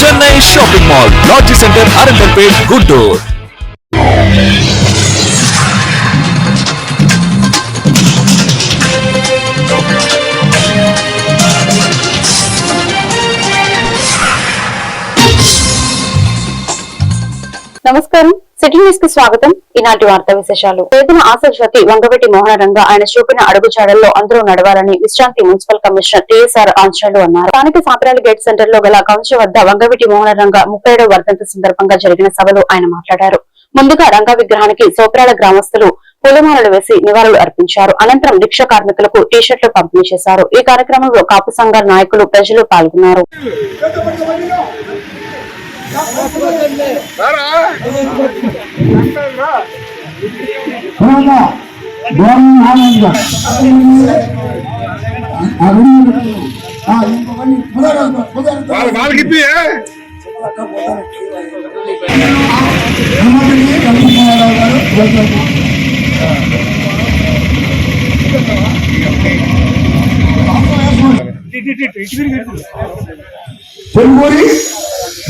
Chennai shopping mall lodge centre Arundelpet Guntur నమస్కారం. City న్యూస్కి స్వాగతం. ఈనాటి వార్తా విశేషాలు. వేదన ఆసజ్వతి వంగవెట్టి మోహనరంగ ఆయన చూపిన అడుగుజాడల్లో అందరూ నడవాలని విశ్రాంతి మున్సిపల్ కమిషనర్ టీఎస్ఆర్ ఆంచాలు అన్నారు. స్థానిక సాపరాలి గేట్ సెంటర్లో గల కౌంచ వద్ద వంగవెట్టి మోహనరంగ ముప్పై ఏడవ వర్ధంతి సందర్భంగా జరిగిన సభలో ఆయన మాట్లాడారు. ముందుగా రంగ విగ్రహానికి సోప్రాల గ్రామస్తులు పూలమాలలు వేసి నివాళులు అర్పించారు. అనంతరం రిక్షా కార్మికులకు టీషర్ట్లు పంపిణీ చేశారు. ఈ కార్యక్రమంలో కాపు సంఘాల నాయకులు ప్రజలు పాల్గొన్నారు. వాళ్ళకి ఇప్పి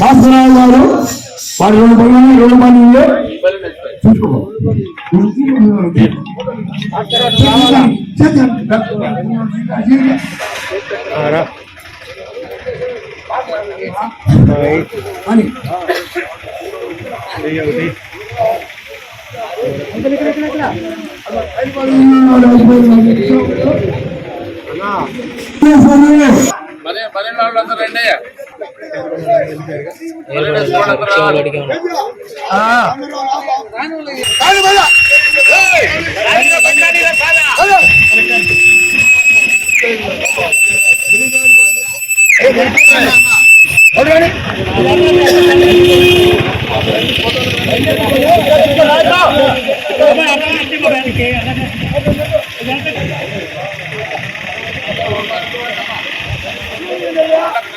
భాస్కరరావు గారు వారి రెండు పనులు రెండు పనులు చూసుకో అని పదే పన్నెండు వాళ్ళు అందరూ రండి పన్నెండు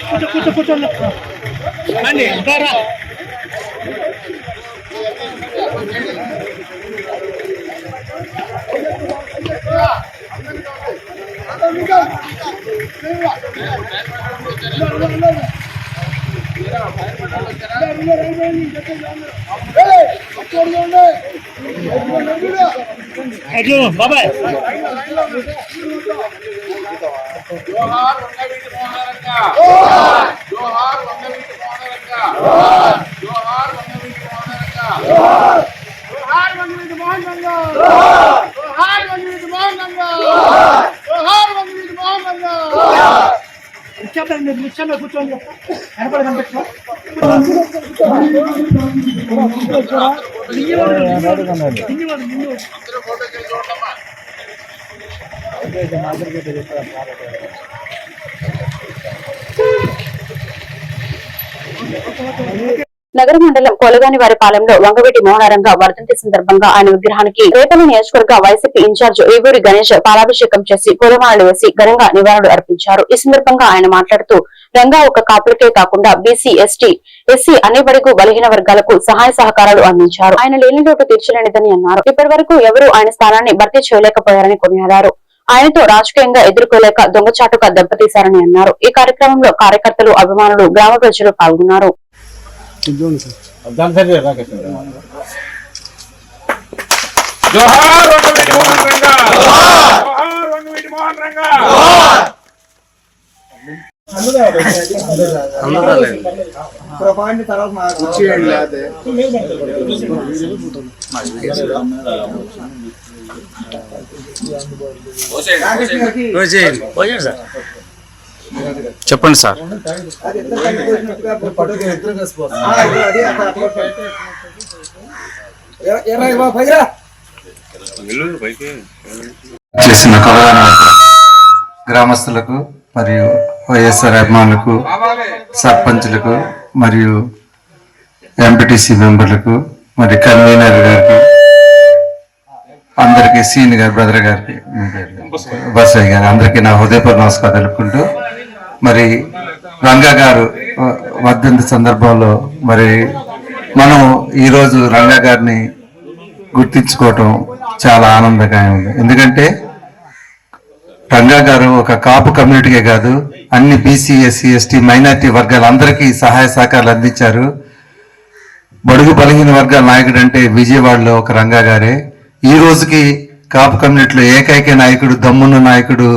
కూర్చో కూర్చో రావాలి. జోహార్ వంగవీటి బాబాయ్ జోహార్ వంగవీటి మోహనరంగ జోహార్ వంగవీటి మోహనరంగ జోహార్ వంగవీటి మోహనరంగ జోహార్ వంగవీటి మోహనరంగ జోహార్ వంగవీటి మోహనరంగ అందరూ ఫోటోకి వెళ్ళి చూడమ్మా నగర మండలం కొలగాని వారి పాలెంలో వంగవీటి మోహనరంగ వర్ధంతి సందర్భంగా ఆయన విగ్రహానికి రేపల్లి నియోజకవర్గ వైసీపీ ఇన్ఛార్జ్ ఏవూరి గణేష్ పాలాభిషేకం చేసి పూలమాలలు వేసి ఘనంగా నివాళులు అర్పించారు. ఈ సందర్భంగా ఆయన మాట్లాడుతూ రంగా ఒక కాపులకే కాకుండా బీసీ ఎస్టీ ఎస్సీ అన్ని వరకు బలహీన వర్గాలకు సహాయ సహకారాలు అందించారు. ఆయన లేని లోటు తీర్చలేనిదని అన్నారు. ఇప్పటి వరకు ఎవరూ ఆయన స్థానాన్ని భర్తీ చేయలేకపోయారని కొనియాడారు. ఆయనతో రాజకీయంగా ఎదుర్కోలేక దొంగచాటుగా దెబ్బతీశారని అన్నారు. ఈ కార్యక్రమంలో కార్యకర్తలు అభిమానులు గ్రామ ప్రజలు పాల్గొన్నారు. జోహార్ వంగవీటి మోహన్ రంగ జోహార్ వంగవీటి మోహన్ రంగ చెప్పండి సార్. చేసిన కొలగాన గ్రామస్తులకు మరియు వైఎస్ఆర్ అభిమానులకు సర్పంచులకు మరియు ఎంపీటీసీ మెంబర్లకు మరి కన్వీనర్ గారికి అందరికీ సీన్ గారి బ్రదర్ గారికి బసయ్య గారు అందరికీ నా హృదయపూర్వ నమస్కారం తెలుపుకుంటూ మరి రంగా గారు వద్దంత వర్ధంతి సందర్భంలో మరి మనం ఈరోజు రంగా గారిని గుర్తించుకోవటం చాలా ఆనందకరంగా ఉంది. ఎందుకంటే రంగా గారు ఒక కాపు కమ్యూనిటీకే కాదు అన్ని బీసీ ఎస్సీ ఎస్టీ మైనార్టీ వర్గాలందరికీ సహాయ సహకారాలు అందించారు. బడుగు బలహీన వర్గాల నాయకుడు అంటే విజయవాడలో ఒక రంగా గారే. ఈ రోజుకి కాపు కమ్యూనిటీలో ఏకైక నాయకుడు దమ్మున్న నాయకుడు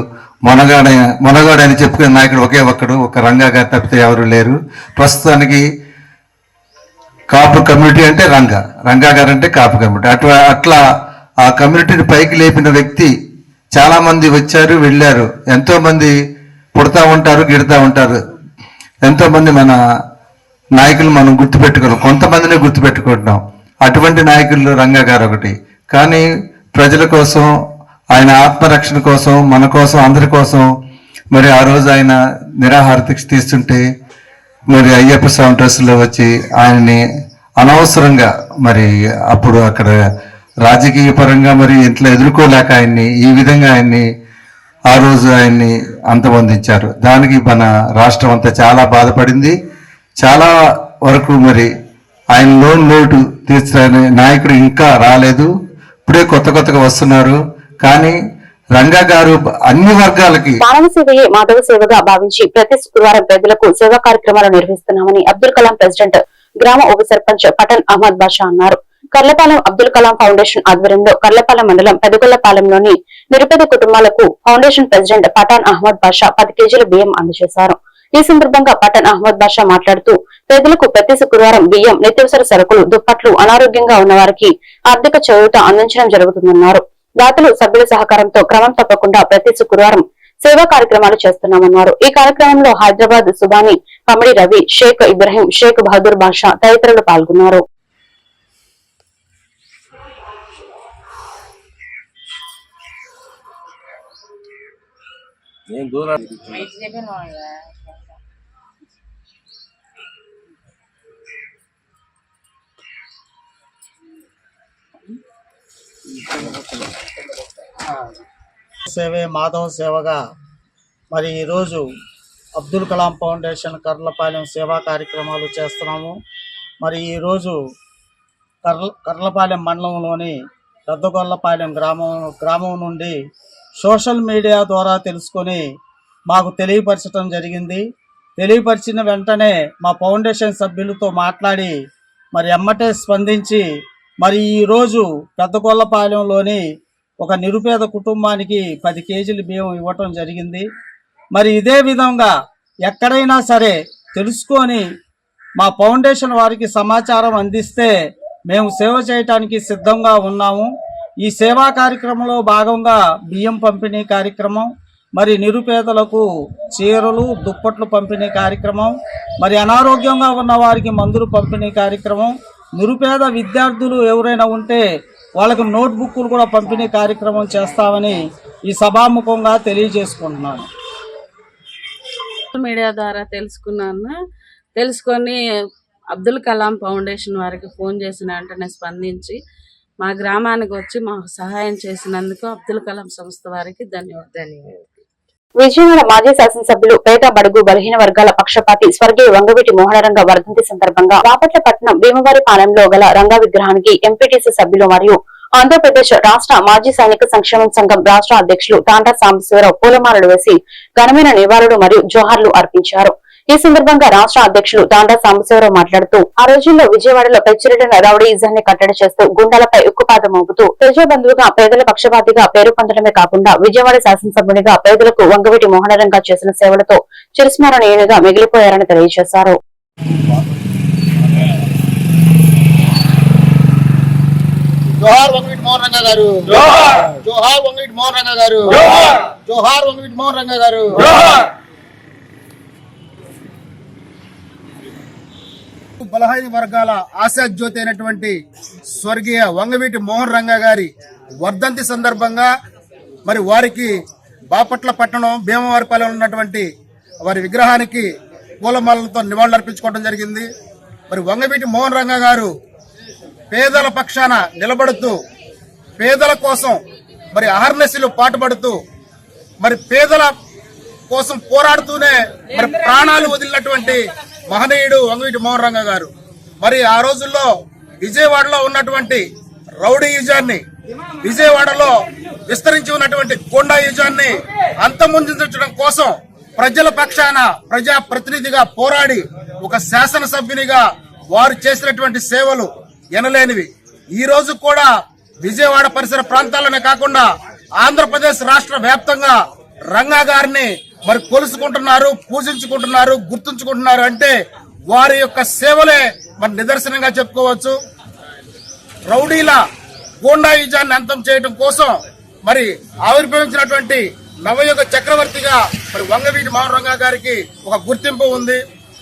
మొనగాడ మొనగాడు అని చెప్పుకునే నాయకుడు ఒకే ఒక్కడు ఒక రంగా గారు తప్పితే ఎవరు లేరు. ప్రస్తుతానికి కాపు కమ్యూనిటీ అంటే రంగ. రంగా గారు అంటే కాపు కమ్యూనిటీ. అట్లా అట్లా ఆ కమ్యూనిటీని పైకి లేపిన వ్యక్తి చాలామంది వచ్చారు వెళ్ళారు. ఎంతోమంది పుడతా ఉంటారు గిడతా ఉంటారు. ఎంతోమంది మన నాయకులు మనం గుర్తుపెట్టుకున్నాం. కొంతమందినే గుర్తుపెట్టుకుంటున్నాం. అటువంటి నాయకుల్లో రంగా గారు ఒకటి. కానీ ప్రజల కోసం ఆయన ఆత్మరక్షణ కోసం మన కోసం అందరి కోసం మరి ఆ రోజు ఆయన నిరాహార దీక్ష తీస్తుంటే మరి అయ్యప్ప స్వామి డ్రెస్సులో వచ్చి ఆయన్ని అనవసరంగా మరి అప్పుడు అక్కడ రాజకీయ పరంగా మరి ఇంట్లో ఎదుర్కోలేక ఆయన్ని ఈ విధంగా ఆయన్ని ఆ రోజు ఆయన్ని అంతమొందించారు. దానికి మన రాష్ట్రం అంతా చాలా బాధపడింది. చాలా వరకు మరి ఆయన లోన్ లోటు తీర్చడానికి నాయకుడు ఇంకా రాలేదు. ఇప్పుడే కొత్త కొత్తగా వస్తున్నారు. కానీ రంగా గారు అన్ని వర్గాలకి మానవ సేవయే మాధవ సేవగా భావించి ప్రతి శుక్రవారం ప్రజలకు సేవా కార్యక్రమాలు నిర్వహిస్తున్నామని అబ్దుల్ కలాం ప్రెసిడెంట్ గ్రామ ఉప సర్పంచ్ పఠన్ అహ్మద్ బాషా అన్నారు. కర్లపాలెం అబ్దుల్ కలాం ఫౌండేషన్ ఆధ్వర్యంలో కర్లపాలెం మండలం పెదగొల్లపాలెంలోని నిరుపేద కుటుంబాలకు ఫౌండేషన్ ప్రెసిడెంట్ పఠాన్ అహ్మద్ బాషా పది కేజీల బియ్యం అందజేశారు. ఈ సందర్భంగా పఠాన్ అహ్మద్ బాషా మాట్లాడుతూ పేదలకు ప్రతి శుక్రవారం బియ్యం నిత్యవసర సరుకులు దుప్పట్లు అనారోగ్యంగా ఉన్న వారికి ఆర్థిక చదువుతో అందించడం జరుగుతుందన్నారు. దాతలు సభ్యుల సహకారంతో క్రమం తప్పకుండా ప్రతి శుక్రవారం సేవా కార్యక్రమాలు చేస్తున్నామన్నారు. ఈ కార్యక్రమంలో హైదరాబాద్ సుబాని కమడి రవి షేక్ ఇబ్రహీం షేక్ బహదూర్ బాషా తదితరులు పాల్గొన్నారు. సేవే మాధవ సేవగా. మరి ఈరోజు అబ్దుల్ కలాం ఫౌండేషన్ కర్లపాలెం సేవా కార్యక్రమాలు చేస్తున్నాము. మరి ఈరోజు కర్ల కర్లపాలెం మండలంలోని పెద్దగొల్లపాలెం గ్రామం గ్రామం నుండి సోషల్ మీడియా ద్వారా తెలుసుకొని మాకు తెలియపరచడం జరిగింది. తెలియపరిచిన వెంటనే మా ఫౌండేషన్ సభ్యులతో మాట్లాడి మరి ఎమ్మటే స్పందించి మరి ఈరోజు పెద్దగొల్లపాలెంలోని ఒక నిరుపేద కుటుంబానికి పది కేజీలు బియ్యం ఇవ్వటం జరిగింది. మరి ఇదే విధంగా ఎక్కడైనా సరే తెలుసుకొని మా ఫౌండేషన్ వారికి సమాచారం అందిస్తే మేము సేవ చేయటానికి సిద్ధంగా ఉన్నాము. ఈ సేవా కార్యక్రమంలో భాగంగా బియ్యం పంపిణీ కార్యక్రమం మరి నిరుపేదలకు చీరలు దుప్పట్లు పంపిణీ కార్యక్రమం మరి అనారోగ్యంగా ఉన్న వారికి మందులు పంపిణీ కార్యక్రమం నిరుపేద విద్యార్థులు ఎవరైనా ఉంటే వాళ్ళకు నోట్బుక్లు కూడా పంపిణీ కార్యక్రమం చేస్తామని ఈ సభాముఖంగా తెలియజేసుకుంటున్నాను. సోషల్ మీడియా ద్వారా తెలుసుకున్నాను. తెలుసుకొని అబ్దుల్ కలాం ఫౌండేషన్ వారికి ఫోన్ చేసిన వెంటనే స్పందించి మా గ్రామానికి వచ్చి మాకు సహాయం చేసినందుకు అబ్దుల్ కలాం సంస్థ వారికి ధన్యవాదాలు. విజయవాడ మాజీ శాసనసభ్యులు పేద బడుగు బలహీన వర్గాల పక్షపాతి స్వర్గీయ వంగవీటి మోహనరంగ వర్ధంతి సందర్భంగా బాపట్ల పట్టణం భీమవారి పాలెంలో గల రంగా విగ్రహానికి ఎంపీటీసీ సభ్యులు మరియు ఆంధ్రప్రదేశ్ రాష్ట్ర మాజీ సైనిక సంక్షేమ సంఘం రాష్ట్ర అధ్యక్షులు తాండా సాంబశివరావు పూలమాలలు వేసి ఘనమైన నివాళులు మరియు జోహార్లు అర్పించారు. ఈ సందర్భంగా రాష్ట్ర అధ్యక్షులు తాండా సాంబశివరావు మాట్లాడుతూ ఆ రోజుల్లో విజయవాడలో పెచ్చిరెడ్డిన రౌడీయిజాన్ని కట్టడి చేస్తూ గుండాలపై ఉక్కుపాదం మోపుతూ ప్రజాబంధువుగా పేదల పక్షపాతిగా పేరు పొందడమే కాకుండా విజయవాడ శాసనసభ్యునిగా పేదలకు వంగవీటి మోహనరంగా చేసిన సేవలతో చిరస్మరణీయునిగా మిగిలిపోయారని తెలియజేశారు. జోహార్ వంగవీటి మోహన్ రంగా గారు. జోహార్! వంగవీటి మోహన్ రంగా గారు. జోహార్! వంగవీటి మోహన్ రంగా గారు బలహీన వర్గాల ఆశాజ్యోతి అయినటువంటి స్వర్గీయ వంగవీటి మోహన్ రంగా గారి వర్ధంతి సందర్భంగా మరి వారికి బాపట్ల పట్టణం భీమవారిపాలెంలో ఉన్నటువంటి వారి విగ్రహానికి పూలమాలలతో నివాళులర్పించుకోవడం జరిగింది. మరి వంగవీటి మోహన్ రంగా గారు పేదల పక్షాన నిలబడుతూ పేదల కోసం మరి అహర్నశిలో పాటుపడుతూ మరి పేదల కోసం పోరాడుతూనే మరి ప్రాణాలు వదిలినటువంటి మహనీయుడు వంగవీటి మోహన్ రంగ గారు. మరి ఆ రోజుల్లో విజయవాడలో ఉన్నటువంటి రౌడీ యుజాన్ని విజయవాడలో విస్తరించి ఉన్నటువంటి గోండా యుజాన్ని అంతమొందించడం కోసం ప్రజల పక్షాన ప్రజా ప్రతినిధిగా పోరాడి ఒక శాసనసభ్యునిగా వారు చేసినటువంటి సేవలు ఎనలేనివి. ఈ రోజు కూడా విజయవాడ పరిసర ప్రాంతాలనే కాకుండా ఆంధ్రప్రదేశ్ రాష్ట్ర వ్యాప్తంగా రంగా గారిని మరి కొలుసుకుంటున్నారు పూజించుకుంటున్నారు గుర్తుంచుకుంటున్నారు అంటే వారి యొక్క సేవలే మరి నిదర్శనంగా చెప్పుకోవచ్చు. రౌడీల గోండాయుజాన్ని అంతం చేయడం కోసం మరి ఆవిర్భవించినటువంటి నవయుగ చక్రవర్తిగా మరి వంగవీటి మోహన్ గారికి ఒక గుర్తింపు ఉంది.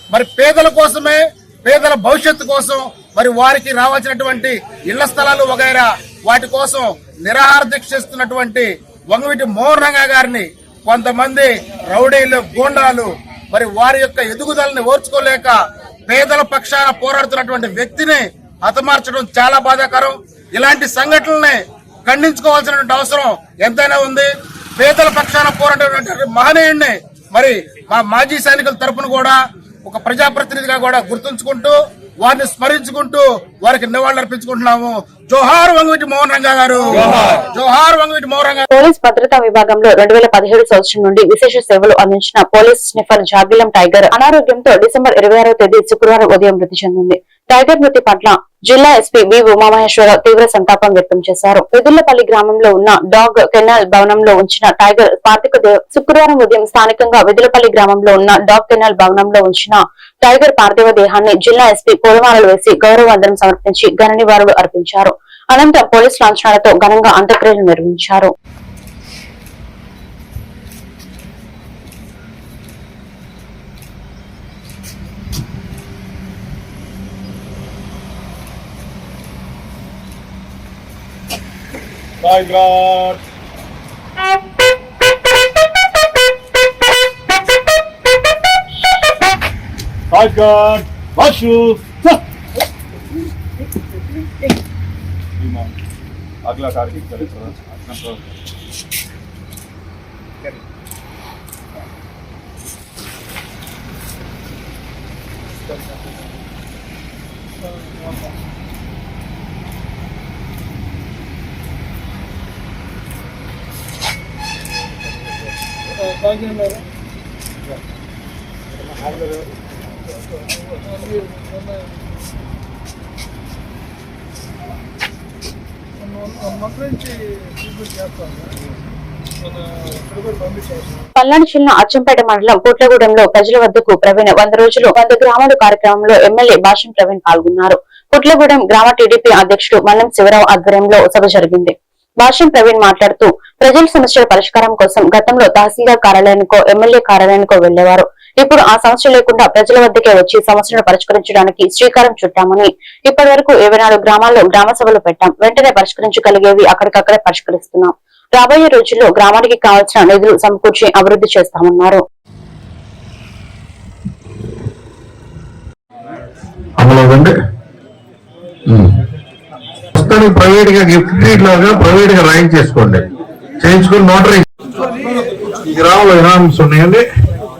మరి పేదల కోసమే పేదల భవిష్యత్తు కోసం మరి వారికి రావాల్సినటువంటి ఇళ్ళ స్థలాలు వగైరా వాటి కోసం నిరాహార దీక్ష చేస్తున్నటువంటి వంగవీటి మోహన్ గారిని కొంతమంది రౌడీలు గూండాలు మరి వారి యొక్క ఎదుగుదలని ఓర్చుకోలేక పేదల పక్షాన పోరాడుతున్నటువంటి వ్యక్తిని హతమార్చడం చాలా బాధాకరం. ఇలాంటి సంఘటనల్ని ఖండించుకోవాల్సినటువంటి అవసరం ఎంతైనా ఉంది. పేదల పక్షాన పోరాడేటువంటి మహనీయుడిని మరి మా మాజీ సైనికుల తరపున కూడా ఒక ప్రజాప్రతినిధిగా కూడా గుర్తుంచుకుంటూ వారిని స్మరించుకుంటూ వారికి నివాళులర్పించుకుంటున్నాము జోహార్ వంగవీటి మోహన్ రంగా గారు. జోహార్. వంగవీటి మోహన్ రంగా పోలీస్ భద్రతా విభాగంలో రెండు వేల పదిహేడు సంవత్సరం నుండి విశేష సేవలు అందించిన పోలీస్ స్నిఫర్ జాగిలం టైగర్ అనారోగ్యంతో డిసెంబర్ ఇరవై ఆరో తేదీ శుక్రవారం ఉదయం మృతి చెందింది. టైగర్ మృతి పట్ల జిల్లా ఎస్పీ వి ఉమామహేశ్వరరావు తీవ్ర సంతాపం వ్యక్తం చేశారు. వెదుళ్ళపల్లి గ్రామంలో ఉన్న డాగ్ కెనాల్ భవనంలో ఉంచిన టైగర్ పార్థిక దేహ- శుక్రవారం ఉదయం స్థానికంగా వెదులపల్లి గ్రామంలో ఉన్న డాగ్ కెనాల్ భవనంలో ఉంచిన టైగర్ పార్థివ దేహాన్ని జిల్లా ఎస్పీ పూలమాలలు వేసి గౌరవవందనం సమర్పించి ఘన నివాళులు అర్పించారు. అనంతరం పోలీస్ లాంఛనాలతో ఘనంగా అంత్యక్రియలు నిర్వహించారు. Five guard, Bashu. अगला टारगेट करें थोड़ा अपना करें Thank you, పల్నాడు జిల్లా అచ్చంపేట మండలం పుట్లగూడెంలో ప్రజల వద్దకు ప్రవీణ్ వంద రోజులు వంద గ్రామాలు కార్యక్రమంలో ఎమ్మెల్యే భాషం ప్రవీణ్ పాల్గొన్నారు. పుట్లగూడెం గ్రామ టీడీపీ అధ్యక్షుడు మన్నం శివరావు ఆధ్వర్యంలో సభ జరిగింది. భాష్యం ప్రవీణ్ మాట్లాడుతూ ప్రజల సమస్యల పరిష్కారం కోసం గతంలో తహసీల్దార్ కార్యాలయానికో ఎమ్మెల్యే కార్యాలయానికో వెళ్ళేవారు ఇప్పుడు ఆ సమస్య లేకుండా ప్రజల వద్దకే వచ్చి సమస్యలను పరిష్కరించడానికి శ్రీకారం చుట్టామని ఇప్పటి వరకు గ్రామాల్లో గ్రామ సభలు పెట్టాం. వెంటనే పరిష్కరించగలిగేవి అక్కడికక్కడే పరిష్కరిస్తున్నాం. రాబోయే రోజుల్లో గ్రామానికి కావాల్సిన నిధులు సమకూర్చి అభివృద్ధి చేస్తామన్నారు. ప్రైవేట్గా గిఫ్ట్ లాగా ప్రైవేట్గా చేసుకోండి. చేయించుకుని నోటరీ. గ్రామ గ్రామంలో ఉన్నాయండి?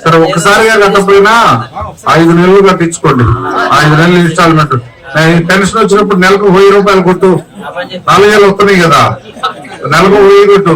సరే ఒకసారిగా కట్టకపోయినా ఐదు నెలలు కట్టించుకోండి. ఐదు నెలలు ఇన్స్టాల్మెంట్. పెన్షన్ వచ్చినప్పుడు నెలకు వెయ్యి రూపాయలు కొట్టు. నాలుగేళ్ళు వస్తున్నాయి కదా. నెలకు వెయ్యి కొట్టు.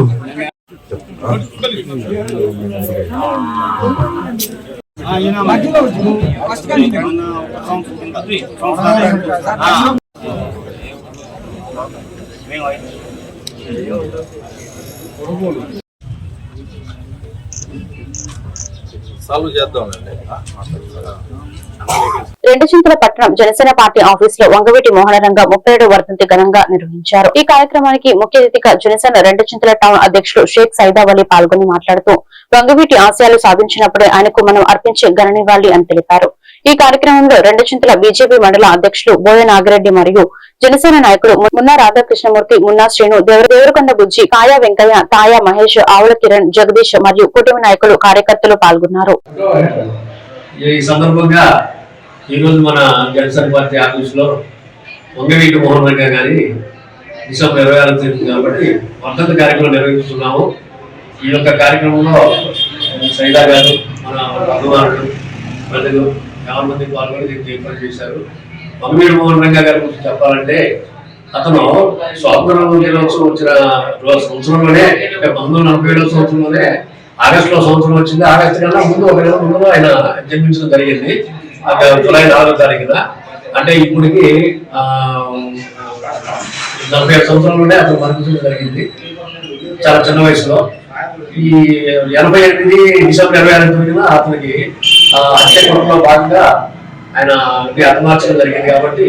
రెండు చింతల పట్టణం జనసేన పార్టీ ఆఫీస్లో వంగవీటి మోహనరంగ ముప్పై ఏడు వర్ధంతి ఘనంగా నిర్వహించారు. ఈ కార్యక్రమానికి ముఖ్య అతిథిగా జనసేన రెండు చింతల టౌన్ అధ్యక్షుడు షేక్ సైదావలి పాల్గొని మాట్లాడుతూ వంగవీటి ఆశయాలు సాధించినప్పుడే ఆయనకు మనం అర్పించే ఘననివ్వాలి అని తెలిపారు. ఈ కార్యక్రమంలో రెండు చింతల బీజేపీ మండల అధ్యక్షులు బోయ నాగిరెడ్డి మరియు జనసేన నాయకుడు మున్నా రాధాకృష్ణమూర్తి మున్నా శ్రీను దేవర- దేవరకొండ బుజ్జి కాయా వెంకయ్య తాయా మహేష్ ఆవుల కిరణ్ జగదీష్ మరియు కుటుంబ నాయకులు కార్యకర్తలు పాల్గొన్నారు. ఈ సందర్భంగా ఈరోజు మన జనసేన పార్టీ ఆఫీసులో వంగవీటి మోహన్ రంగా గారి డిసెంబర్ ఇరవై ఆరు తేదీ కాబట్టి వర్ధంతి కార్యక్రమం నిర్వహిస్తున్నాము. ఈ యొక్క కార్యక్రమంలో శైలా గారు మన అభిమానులు ప్రజలు చాలా మంది పాల్గొని దీనికి ఏర్పాటు చేశారు. మమ్మీ మోహన్ రంగా గారి గురించి చెప్పాలంటే అతను స్వాతంత్ర దినోత్సవం వచ్చిన సంవత్సరంలోనే అంటే పంతొమ్మిది నలభై ఏడవ సంవత్సరంలోనే ఆగస్టు లో సంవత్సరం వచ్చింది. ఆగస్టు కన్నా ముందు ఒక నెల ముందు ఆయన జన్మించడం జరిగింది. అక్కడ జూలై నాలుగో తారీఖున. అంటే ఇప్పటికి నలభై ఐదు సంవత్సరంలోనే అతను మరణించడం జరిగింది. చాలా చిన్న వయసులో. ఈ ఎనభై ఎనిమిది డిసెంబర్ ఇరవై ఆరు తొమ్మిదిన అతనికి ఆ, భాగంగా ఆయన హతమార్చడం జరిగింది కాబట్టి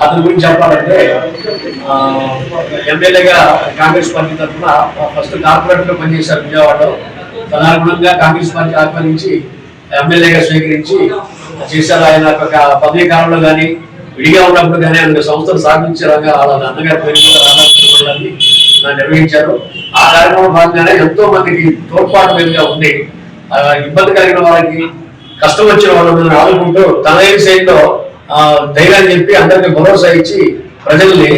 అతని గురించి చెప్పాలంటే ఎమ్మెల్యేగా కాంగ్రెస్ పార్టీ తరఫున ఫస్ట్ కార్పొరేటర్గా పనిచేశారు విజయవాడలో. తదనుగుణంగా కాంగ్రెస్ పార్టీ ఆహ్వానించి ఎమ్మెల్యేగా స్వీకరించి చేశారు. ఆయన ఒక పదవీ కాలంలో కానీ విడిగా ఉన్నప్పుడు కానీ ఆయన సంస్థలు స్థాపించే రంగా వాళ్ళ అన్నగారి పేరు నిర్వహించారు. ఆ కార్యక్రమం భాగంగానే ఎంతో మందికి తోడ్పాటు మీదుగా ఉంది ఇబ్బంది కలిగిన వారికి కష్టం వచ్చిన వాళ్ళని ఆదుకుంటూ తన ఏ శైలిలో ధైర్యాన్ని చెప్పి అందరికి భరోసా ఇచ్చి ప్రజల్ని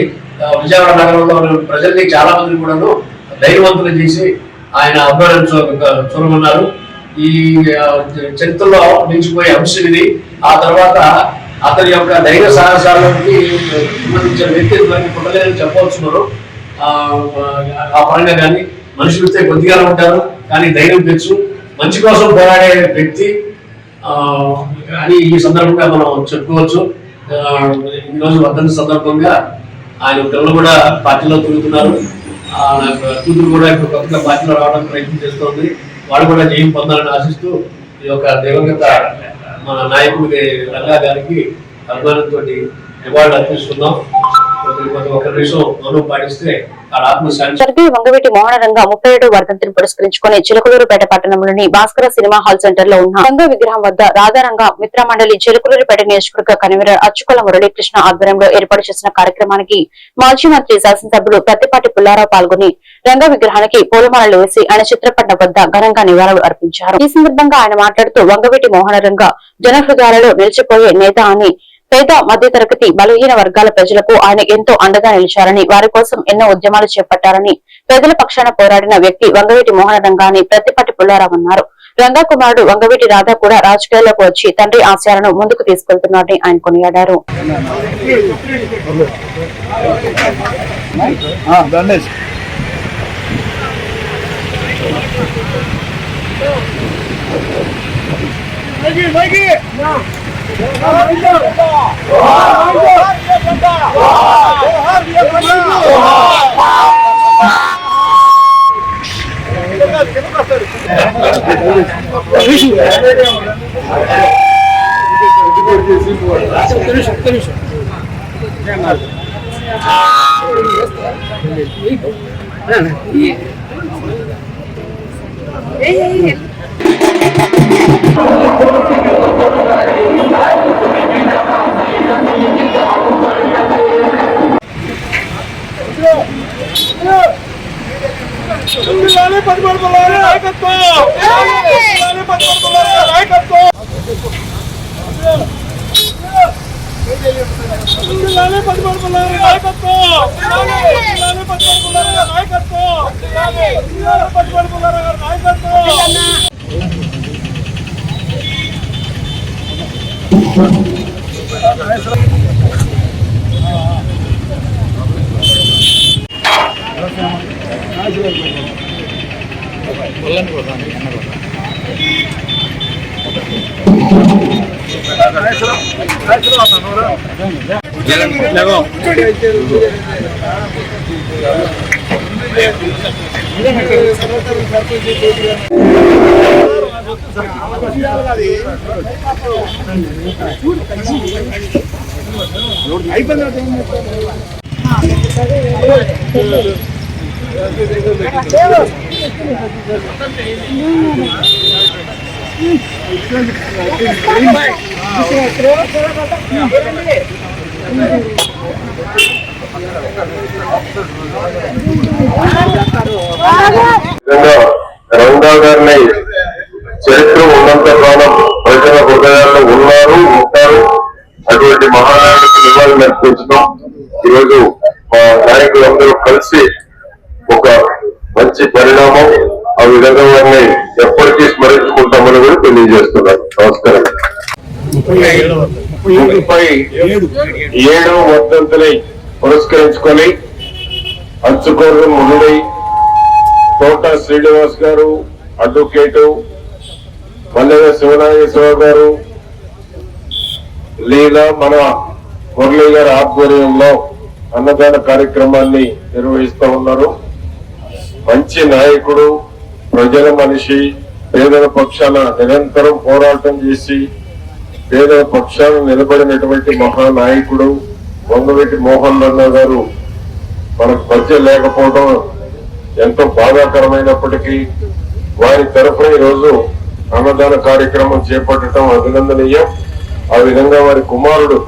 విజయవాడ నగరంలో ప్రజల్ని చాలా మంది కూడాను ధైర్యవంతులు చేసి ఆయన అభిమానం చూడమన్నారు. ఈ చరిత్రలో నిలిచిపోయే అంశం ఇది. ఆ తర్వాత అతని యొక్క ధైర్య సాహసాలకి సంబంధించిన వ్యక్తి మనకి పుట్టలేదని చెప్పవచ్చున్నారు ఆ, పరంగా కానీ మనుషులు కొద్దిగా ఉంటారు. కానీ ధైర్యం తెచ్చు మంచి కోసం పోరాడే వ్యక్తి అని ఈ సందర్భంగా మనం చెప్పుకోవచ్చు. ఈరోజు ఈ సందర్భంగా ఆయన పిల్లలు కూడా పార్టీలో తిరుగుతున్నారు. కూతురు కూడా ఇప్పుడు కొత్తగా పార్టీలో రావడానికి ప్రయత్నం చేస్తోంది. వాడు కూడా జయం పొందాలని ఆశిస్తూ ఈ యొక్క దివంగత మన నాయకుడి రంగా గారికి అభిమానంతో నివాళులు అర్పిస్తున్నాం. స్వర్గీయ వంగవీటి మోహనరంగ ముప్పై ఏడు వర్ధంతిని పురస్కరించుకుని చిలుకలూరుపేట పట్టణంలోని భాస్కర సినిమా హాల్ సెంటర్లో ఉన్న రంగ విగ్రహం వద్ద రాధారంగ మిత్రమండలి చిలుకలూరుపేట నియోజకవర్గ కన్వీనర్ అచ్చుకుల మురళీకృష్ణ ఆధ్వర్యంలో ఏర్పాటు చేసిన కార్యక్రమానికి మాజీ మంత్రి శాసనసభ్యులు ప్రత్తిపాటి పుల్లారావు పాల్గొని రంగ విగ్రహానికి పూలమాలలు వేసి ఆయన చిత్రపటం వద్ద ఘనంగా నివాళులు అర్పించారు. ఈ సందర్భంగా ఆయన మాట్లాడుతూ వంగవీటి మోహనరంగ జనహృదయాలలో నిలిచిపోయే నేత అని పేద మధ్యతరగతి బలహీన వర్గాల ప్రజలకు ఆయన ఎంతో అండగా నిలిచారని వారి కోసం ఎన్నో ఉద్యమాలు చేపట్టారని ప్రజల పక్షాన పోరాడిన వ్యక్తి వంగవీటి మోహన రంగాని ప్రతిపాటి పుల్లారావు అన్నారు. రంగా కుమారుడు వంగవీటి రాధా కూడా రాజకీయాల్లోకి వచ్చి తండ్రి ఆశయాలను ముందుకు తీసుకెళ్తున్నారని ఆయన కొనియాడారు. Ei, ei, ei. परिवार बोलाए रायगत को परिवार बोलाए रायगत को लाले परिवार बोलाए रायगत को लाले परिवार बोलाए रायगत को लाले परिवार बोलाए रायगत को సర్పంచ్ నిజంగా రంగా గారిని చరిత్ర ఉన్నంత కాలం ప్రజల హృదయాల్లో ఉన్నారు ఉంటారు. అటువంటి మహానాయకుడికి నివాళులు అర్పించడం ఈరోజు మా నాయకులందరూ కలిసి ఒక మంచి పరిణామం ఆ విధంగా వారిని ఎప్పటికీ స్మరించుకుంటామని కూడా తెలియజేస్తున్నారు నమస్కారం. ముప్పై ఏడవ వర్ధంతులై పురస్కరించుకొని అంచుకోరు మునుడై తోట శ్రీనివాస్ గారు అడ్వకేటు పల్లెల శివనాగేశ్వర గారు లేదా మన మురళీ గారి ఆధ్వర్యంలో అన్నదాన కార్యక్రమాన్ని నిర్వహిస్తూ ఉన్నారు. మంచి నాయకుడు ప్రజల మనిషి పేదల పక్షాన నిరంతరం పోరాటం చేసి పేదల పక్షాన నిలబడినటువంటి మహానాయకుడు వంగవీటి మోహన్ రన్న గారు మనకు పరిచయం లేకపోవడం ఎంతో బాధాకరమైనప్పటికీ వారి తరఫున ఈరోజు అన్నదాన కార్యక్రమం చేపట్టడం అభినందనీయం. ఆ విధంగా వారి కుమారుడు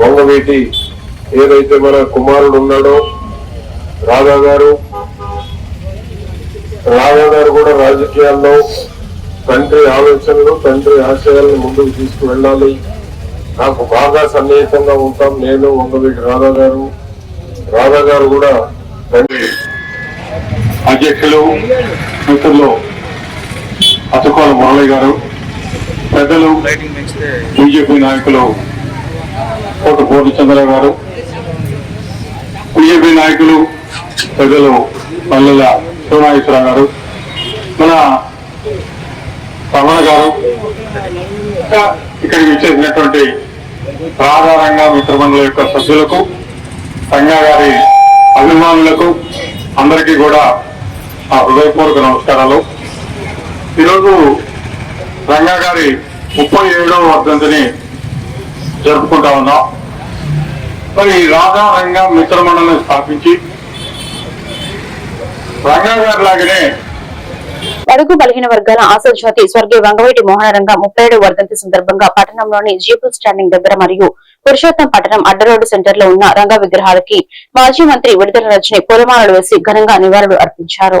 వంగవీటి ఏదైతే మన కుమారుడు ఉన్నాడో రాధా గారు రాధా గారు కూడా రాజకీయాల్లో తండ్రి ఆలోచనలు తండ్రి ఆశయాలను ముందుకు తీసుకువెళ్ళాలి. నాకు బాగా సన్నిహితంగా ఉంటాం. నేను వంగవీటి రాధా గారు రాధా గారు కూడా తండ్రి అధ్యక్షులు మిత్రులు అతుకోల మురళి గారు పెద్దలు బీజేపీ నాయకులు కోట పూర్ణచంద్ర గారు బీజేపీ నాయకులు పెద్దలు మల్లెల శివనాగేశ్వరరావు గారు మన రమణ గారు ఇంకా ఇక్కడికి వచ్చేసినటువంటి రాధారంగ మిత్రమండలి యొక్క సభ్యులకు రంగా గారి అభిమానులకు అందరికీ కూడా ఆ హృదయపూర్వక నమస్కారాలు. ఈరోజు రంగా గారి ముప్పై ఏడవ వర్ధంతిని జరుపుకుంటా ఉన్నాం. మరి ఈ రాధా రంగా మిత్రమండలిని స్థాపించి రంగా గారి లాగానే బడుగు బలహీన వర్గాల ఆశాజ్యోతి స్వర్గీయ వంగవేటి మోహనరంగ ముప్పై ఏడు వర్ధంతి సందర్భంగా పట్టణంలోని జీపుల్ స్టాండింగ్ దగ్గర మరియు పురుషోత్తం పట్టణం అడ్డరోడ్డు సెంటర్లో ఉన్న రంగ విగ్రహాలకి మాజీ మంత్రి విడుదల రజని పూలమాలలు వేసి ఘనంగా నివాళులు అర్పించారు.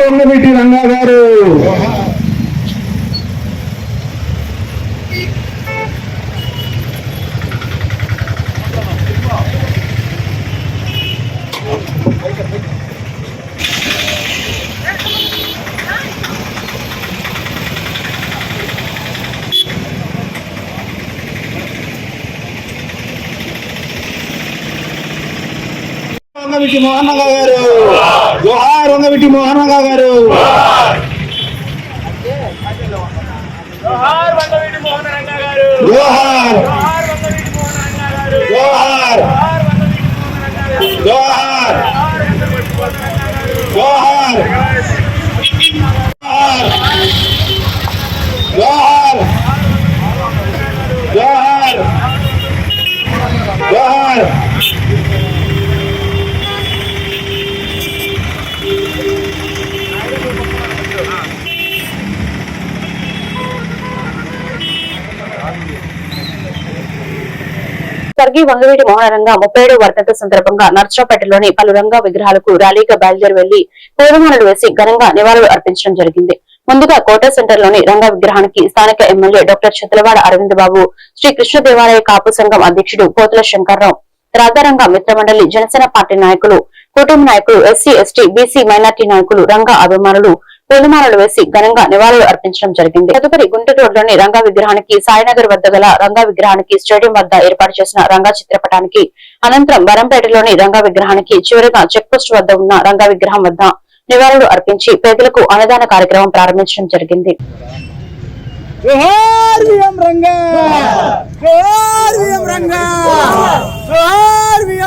రెండుమిటి రంగా గారు వంగవిటి మోహన్ గారు జోహార్ వంగవిటి మోహన్ గారు జోహార్ జోహార్ జోహార్ జోహార్ స్వర్గీయ వంగవీటి మోహనరంగ ముప్పై ఏడు వర్ధంతి సందర్భంగా నర్సాపేటలోని పలు రంగ విగ్రహాలకు ర్యాలీగా బయలుదేరి వెళ్ళి పూలమాలలు వేసి ఘనంగా నివాళులు అర్పించడం జరిగింది. ముందుగా కోట సెంటర్లోని రంగ విగ్రహానికి స్థానిక ఎమ్మెల్యే డాక్టర్ చిత్రవాడ అరవింద్ బాబు శ్రీ కృష్ణ దేవాలయ కాపు సంఘం అధ్యక్షుడు పోతుల శంకర్రావు రాధారంగ మిత్రమండలి జనసేన పార్టీ నాయకులు కూటమి నాయకులు ఎస్సీ ఎస్టీ బీసీ మైనార్టీ నాయకులు రంగ అభిమానులు పూలమాలలు వేసి ఘనంగా నివాళులు అర్పించడం జరిగింది. తదుపరి గుంటూరు రోడ్లోని రంగా విగ్రహానికి సాయినగర్ వద్ద గల రంగా విగ్రహానికి స్టేడియం వద్ద ఏర్పాటు చేసిన రంగా చిత్రపటానికి అనంతరం వరంపేటలోని రంగా విగ్రహానికి చివరిగా చెక్పోస్ట్ వద్ద ఉన్న రంగా విగ్రహం వద్ద నివాళులు అర్పించి పేదలకు అన్నదాన కార్యక్రమం ప్రారంభించడం జరిగింది.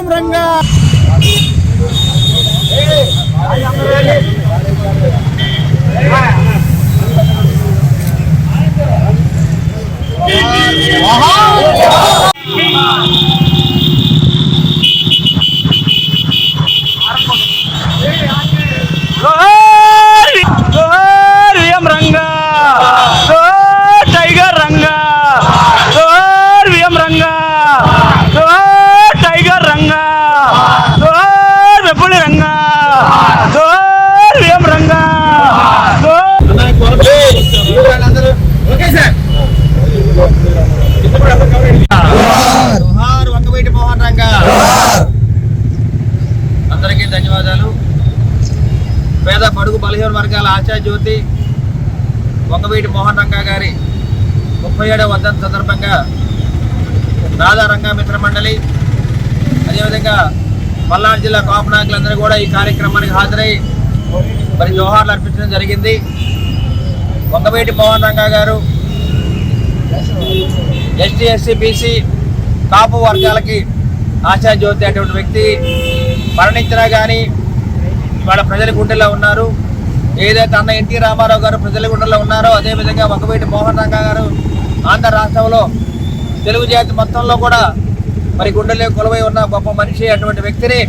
రంగా! రంగా విఎం రంగా టైగర్ రంగా వెప్పులి రంగా విఎం రంగా వంగవీటి మోహన్ రంగ అందరికీ ధన్యవాదాలు పేద పడుగు బలహీన వర్గాల ఆశా జ్యోతి వంగవీటి మోహన్ రంగా గారి ముప్పై ఏడవ వర్ధంతి సందర్భంగా రాధా రంగా మిత్ర మండలి అదేవిధంగా పల్నాడు జిల్లా కాపునాయకులందరూ కూడా ఈ కార్యక్రమానికి హాజరై మరి జోహార్లు అర్పించడం జరిగింది. వంగవీటి మోహన్ రంగా గారు ఎస్టీ ఎస్సీ బీసీ కాపు వర్గాలకి ఆశా జ్యోతి అటువంటి వ్యక్తి మరణించినా కానీ వాళ్ళ ప్రజల గుండెల్లో ఉన్నారు. ఏదైతే అన్న ఎన్టీ రామారావు గారు ప్రజల గుండెల్లో ఉన్నారో అదేవిధంగా వంగవీటి మోహన్ రంగా గారు ఆంధ్ర రాష్ట్రంలో తెలుగు జాతి మొత్తంలో కూడా మరి గుండెలే కొలువై ఉన్న గొప్ప మనిషి అటువంటి వ్యక్తిని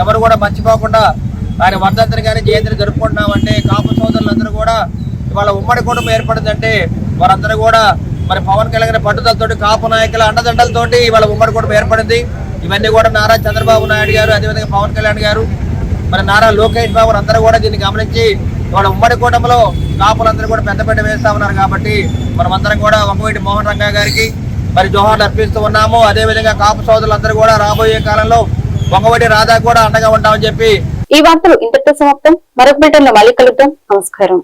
ఎవరు కూడా మర్చిపోకుండా ఆయన వర్ధంతిని కానీ జయంతిని జరుపుకుంటున్నామంటే కాపు సోదరులందరూ కూడా ఇవాళ ఉమ్మడి కుటుంబం ఏర్పడిందంటే వారందరూ కూడా మరి పవన్ కళ్యాణ్ పట్టుదలతోటి కాపు నాయకుల అండదండలతోటి ఇవాళ ఉమ్మడి కుటుంబం ఏర్పడింది. ఇవన్నీ కూడా నారా చంద్రబాబు నాయుడు గారు అదేవిధంగా పవన్ కళ్యాణ్ గారు మరి నారా లోకేష్ బాబు అందరూ కూడా దీన్ని గమనించి మన ఉమ్మడి కూటమిలో కాపులందరూ కూడా పెద్దపీట వేస్తా ఉన్నారు కాబట్టి మనమందరం కూడా ఒకవేటి మోహన్ రంగా గారికి మరి జోహార్లు అర్పిస్తూ ఉన్నాము. అదేవిధంగా కాపు సోదరులందరూ కూడా రాబోయే కాలంలో ఒకవేటి రాధా కూడా అండగా ఉంటామని చెప్పి ఈ వార్తలు ఇంతటితో సమాప్తం. మరొక బిల్టన్లో మళ్ళీ కలుద్దాం. నమస్కారం.